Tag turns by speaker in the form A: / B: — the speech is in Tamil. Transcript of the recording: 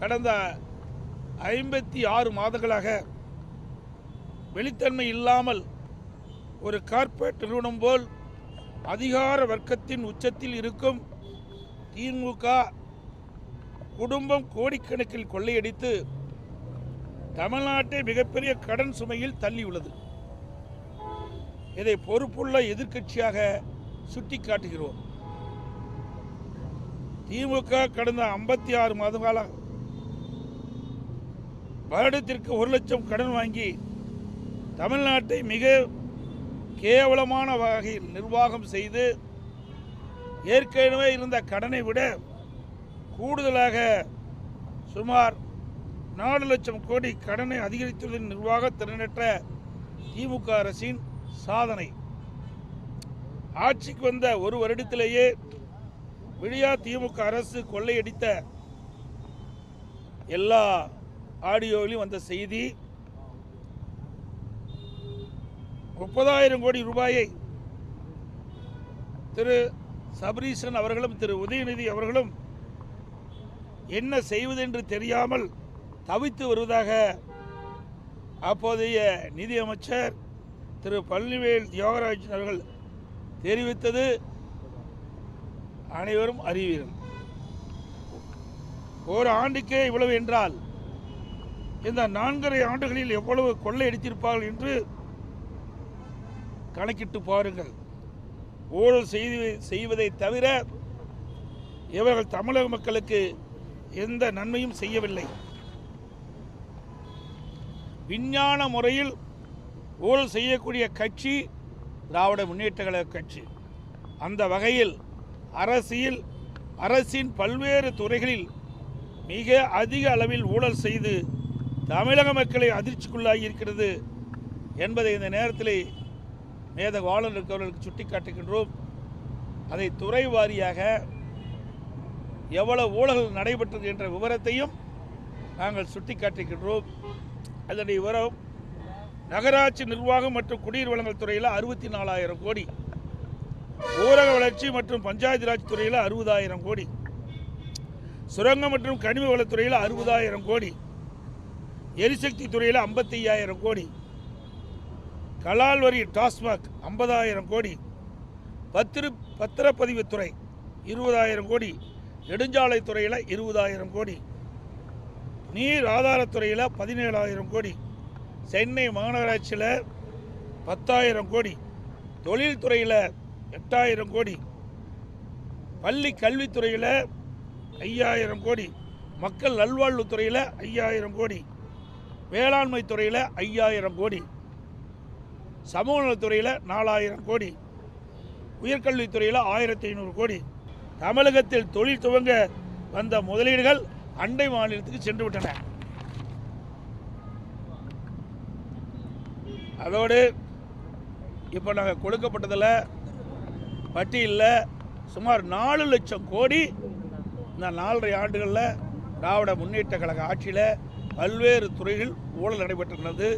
A: கடந்த ஐம்பத்தி ஆறு மாதங்களாக வெளித்தன்மை இல்லாமல் ஒரு கார்ப்பரேட் நிறுவனம் போல் அதிகார வர்க்கத்தின் உச்சத்தில் இருக்கும் திமுக குடும்பம் கோடிக்கணக்கில் கொள்ளையடித்து தமிழ்நாட்டை மிகப்பெரிய கடன் சுமையில் தள்ளியுள்ளது. இதை பொறுப்புள்ள எதிர்க்கட்சியாக சுட்டிக்காட்டுகிறோம். திமுக கடந்த ஐம்பத்தி ஆறு மாத கால வருடத்திற்கு ஒரு லட்சம் கடன் வாங்கி தமிழ்நாட்டை மிக கேவலமான வகையில் நிர்வாகம் செய்து ஏற்கனவே இருந்த கடனை விட கூடுதலாக சுமார் நாலு லட்சம் கோடி கடனை அதிகரித்துள்ள நிர்வாக திறனற்ற திமுக அரசின் சாதனை. ஆட்சிக்கு வந்த ஒரு வருடத்திலேயே விழியா திமுக அரசு கொள்ளையடித்த எல்லா ஆடியோவிலும் வந்த செய்தி முப்பதாயிரம் கோடி ரூபாயை திரு சபரீசன் அவர்களும் திரு உதயநிதி அவர்களும் என்ன செய்வதென்று தெரியாமல் தவித்து வருவதாக அப்போதைய நிதியமைச்சர் திரு பழனிவேல் தியோகராஜன் அவர்கள் தெரிவித்தது. அனைவரும் அறிவீர்கள். ஒரு ஆண்டுக்கே இவ்வளவு என்றால் இந்த நான்கரை ஆண்டுகளில் எவ்வளவு கொள்ளையடித்திருப்பார்கள் என்று கணக்கிட்டு பாருங்கள். ஊழல் செய்து செய்வதை தவிர இவர்கள் தமிழக மக்களுக்கு எந்த நன்மையும் செய்யவில்லை. விஞ்ஞான முறையில் ஊழல் செய்யக்கூடிய கட்சி திராவிட முன்னேற்ற கழக கட்சி. அந்த வகையில் அரசியல் அரசின் பல்வேறு துறைகளில் மிக அதிக அளவில் ஊழல் செய்து தமிழக மக்களை அதிர்ச்சிக்குள்ளாகி இருக்கிறது என்பதை இந்த நேரத்தில் மேதக ஆளுநர் இருக்கவர்களுக்கு சுட்டிக்காட்டுகின்றோம். அதை துறை வாரியாக எவ்வளவு ஊழல்கள் நடைபெற்றது என்ற விவரத்தையும் நாங்கள் சுட்டிக்காட்டுகின்றோம். அதனுடைய விவரம் நகராட்சி நிர்வாகம் மற்றும் குடிநீர் வழங்கல் துறையில் அறுபத்தி நாலாயிரம் கோடி. ஊரக வளர்ச்சி மற்றும் பஞ்சாயத்து ராஜ் துறையில் அறுபதாயிரம் கோடி. சுரங்கம் மற்றும் கனிம வளத்துறையில் அறுபதாயிரம் கோடி. எரிசக்தி துறையில் ஐம்பத்தி ஐயாயிரம் கோடி. கலால் வரி டாஸ்மாக் ஐம்பதாயிரம் கோடி. பத்திர பத்திரப்பதிவுத்துறை இருபதாயிரம் கோடி. நெடுஞ்சாலை துறையில் இருபதாயிரம் கோடி. நீர் ஆதாரத்துறையில் பதினேழாயிரம் கோடி. சென்னை மாநகராட்சியில் பத்தாயிரம் கோடி. தொழில்துறையில் எட்டாயிரம் கோடி. பள்ளி கல்வித்துறையில் ஐயாயிரம் கோடி. மக்கள் நல்வாழ்வுத்துறையில் ஐயாயிரம் கோடி. வேளாண்மை துறையில் ஐயாயிரம் கோடி. சமூக நலத்துறையில் நாலாயிரம் கோடி. உயர்கல்வித்துறையில் ஆயிரத்தி ஐநூறு கோடி. தமிழகத்தில் தொழில் துவங்க வந்த முதலீடுகள் அண்டை மாநிலத்துக்கு சென்று விட்டன. அதோடு இப்போ நாங்கள் கொடுக்கப்பட்டதில் பட்டியலில் சுமார் நாலு லட்சம் கோடி இந்த நாலரை ஆண்டுகளில் திராவிட முன்னேற்ற கழக ஆட்சியில் பல்வேறு துறைகளில் ஊழல் நடைபெற்றுள்ளது